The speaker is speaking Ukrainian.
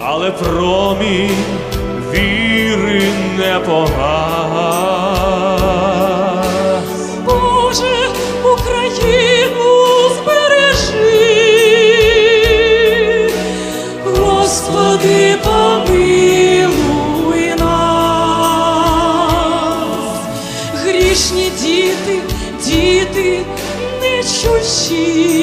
але промінь віри не погас. Боже, Україну збережи, Господи, помилуй нас, грішні діти, діти не чужі.